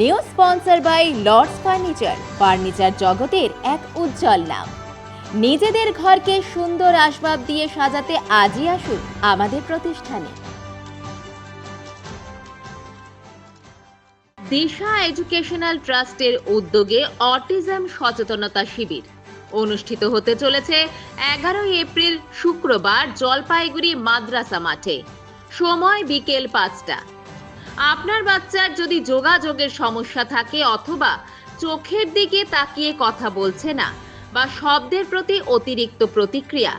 New sponsor by Lords furniture. Furniture জগতের এক উজ্জ্বল নাম। নিজেদের ঘরকে সুন্দর আসবাব দিয়ে সাজাতে আজই আসুন আমাদের প্রতিষ্ঠানে। দিশা এডুকেশনাল ট্রাস্টের উদ্যোগে অটিজম সচেতনতা শিবির। অনুষ্ঠিত হতে চলেছে এগারোই এপ্রিল শুক্রবার জলপাইগুড়ি মাদ্রাসা মাঠে। সময় বিকেল পাঁচটা। আপনার বাচ্চার যদি যোগাযোগের সমস্যা থাকে অথবা চোখের দিকে তাকিয়ে কথা বলছে না বা শব্দের প্রতি অতিরিক্ত প্রতিক্রিয়া,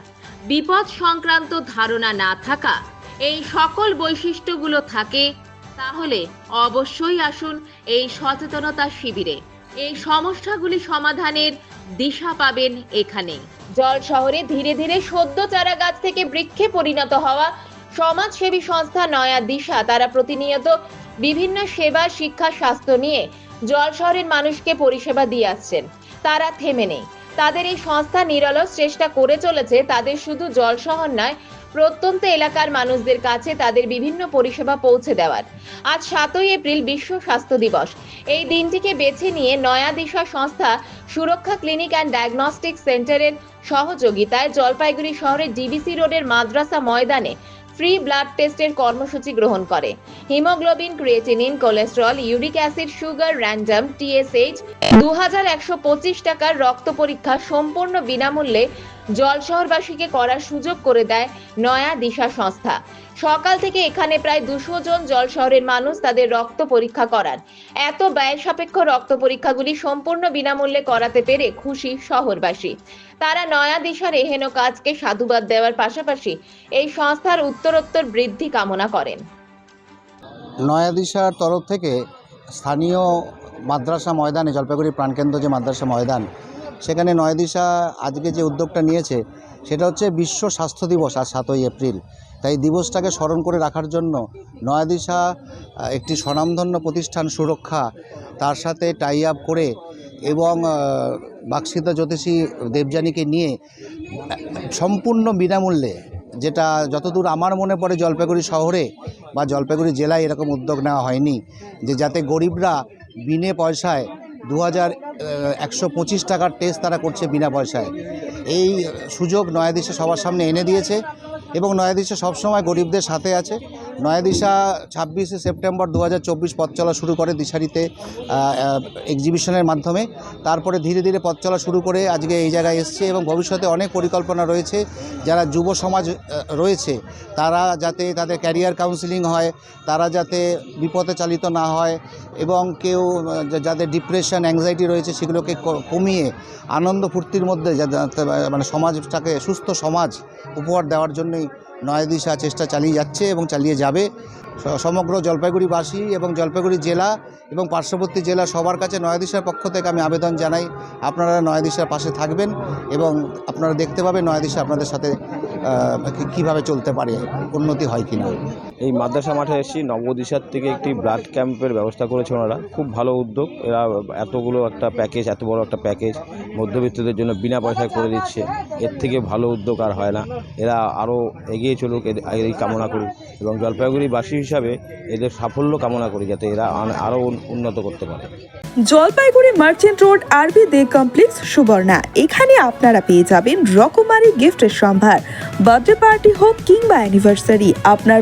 বিপদ সংক্রান্ত ধারণা না থাকা এই সকল বৈশিষ্ট্যগুলো থাকে, তাহলে অবশ্যই আসুন এই সচেতনতা শিবিরে। এই সমস্যাগুলি সমাধানের দিশা পাবেন এখানে জল শহরে ধীরে ধীরে সদ্য চারা গাছ থেকে বৃক্ষে পরিণত হওয়া সমাজসেবী সংস্থা নয়া দিশা, তারা প্রতিনিয়ত বিভিন্ন সেবা, শিক্ষা, স্বাস্থ্য নিয়ে জল শহরের মানুষকে পরিষেবা দিয়ে আসছেন। তারা থেমে নেই। তাদের এই সংস্থা নিরলস চেষ্টা করে চলেছে। তাদের শুধু জল শহর নয়, প্রত্যন্ত এলাকার মানুষদের কাছে তাদের বিভিন্ন পরিষেবা পৌঁছে দেওয়ার। আজ সাতই এপ্রিল বিশ্ব স্বাস্থ্য দিবস। এই দিনটিকে বেছে নিয়ে নয়া দিশা সংস্থা সুরক্ষা ক্লিনিক অ্যান্ড ডায়াগনস্টিক সেন্টারের সহযোগিতায় জলপাইগুড়ি শহরের ডিবিসি রোডের মাদ্রাসা ময়দানে ফ্রি ব্লাড টেস্টের কর্মসূচি গ্রহণ করে। Haemoglobin, creatinine, cholesterol, uric acid, sugar random TSH দু হাজার একশো পঁচিশ টাকার রক্ত পরীক্ষা সম্পূর্ণ বিনামূল্যে জলশহরবাসীকে করার সুযোগ করে দেয় নয়া দিশা সংস্থা। সকাল থেকে এখানে প্রায় দুশো জন জল শহরের মানুষ তাদের রক্ত পরীক্ষা করান। এত ব্যয় সাপেক্ষ রক্ত পরীক্ষাগুলি সম্পূর্ণ বিনামূল্যে করাতে পেরে খুশি শহরবাসী। তারা নয়া দিশার এহেন কাজকে সাধুবাদ দেওয়ার পাশাপাশি এই সংস্থার উত্তরোত্তর বৃদ্ধি কামনা করেন। নয়া দিশার তরফ থেকে স্থানীয় মাদ্রাসা ময়দানে জলপাইগুড়ি প্রাণকেন্দ্র যে মাদ্রাসা ময়দান সেখানে নয়াদিশা আজকে যে উদ্যোগটা নিয়েছে, সেটা হচ্ছে বিশ্ব স্বাস্থ্য দিবস আর সাতই এপ্রিল। তাই দিবসটাকে স্মরণ করে রাখার জন্য নয়াদিশা একটি স্বনামধন্য প্রতিষ্ঠান সুরক্ষা, তার সাথে টাই আপ করে এবং বাক্সিতা জ্যোতিষী দেবযানীকে নিয়ে, সম্পূর্ণ বিনামূল্যে যেটা যতদূর আমার মনে পড়ে জলপাইগুড়ি শহরে বা জলপাইগুড়ি জেলায় এরকম উদ্যোগ নেওয়া হয়নি, যে যাতে গরিবরা বিনে পয়সায় দু হাজার একশো পঁচিশ টাকার টেস্ট তারা করছে বিনা পয়সায়। এই সুযোগ নয়াদিশে সবার সামনে এনে দিয়েছে এবং নয়াদিশে সবসময় গরিবদের সাথে আছে। নয়াদিশা ছাব্বিশে সেপ্টেম্বর দু হাজার চব্বিশ পথ চলা শুরু করে দিশারিতে এক্সিবিশনের মাধ্যমে। তারপরে ধীরে ধীরে পথ চলা শুরু করে আজকে এই জায়গায় এসছে এবং ভবিষ্যতে অনেক পরিকল্পনা রয়েছে। যারা যুব সমাজ রয়েছে, তারা যাতে তাদের ক্যারিয়ার কাউন্সিলিং হয়, তারা যাতে বিপদে চালিত না হয় এবং কেউ যাদের ডিপ্রেশন অ্যাংজাইটি রয়েছে সেগুলোকে কমিয়ে আনন্দ ফুর্তির মধ্যে মানে সমাজটাকে সুস্থ সমাজ উপহার দেওয়ার জন্যই নয়াদিশা চেষ্টা চালিয়ে যাচ্ছে এবং চালিয়ে যাবে। সমগ্র জলপাইগুড়িবাসী এবং জলপাইগুড়ি জেলা এবং পার্শ্ববর্তী জেলা সবার কাছে নয়াদিশার পক্ষ থেকে আমি আবেদন জানাই, আপনারা নয়াদিশার পাশে থাকবেন এবং আপনারা দেখতে পাবেন নয়াদিশা আপনাদের সাথে কীভাবে চলতে পারে, উন্নতি হয় কিনা। এই মাদ্রাসা মাঠে এসেছি নবদিশার থেকে একটি ব্লাড ক্যাম্পের ব্যবস্থা করেছে ওনারা। খুব ভালো উদ্যোগ। এরা এতগুলো একটা প্যাকেজ এত বড় একটা প্যাকেজ মধ্যবিত্তদের জন্য বিনা পয়সায় করে দিচ্ছে। এর থেকে ভালো উদ্যোগ আর হয় না। এরা আরও এগিয়ে চলুক এই কামনা করি এবং জলপাইগুড়িবাসী হিসাবে এদের সাফল্য কামনা করি যাতে এরা আরও উন্নত করতে পারে। জলপাইগুড়ি মার্চেন্ট রোড আরবি দে কমপ্লেক্স সুবর্ণা। এখানে আপনারা পেয়ে যাবেন রকমারি গিফটের সম্ভার। বার্থডে পার্টি হোক কিংবা অ্যানিভার্সারি আপনার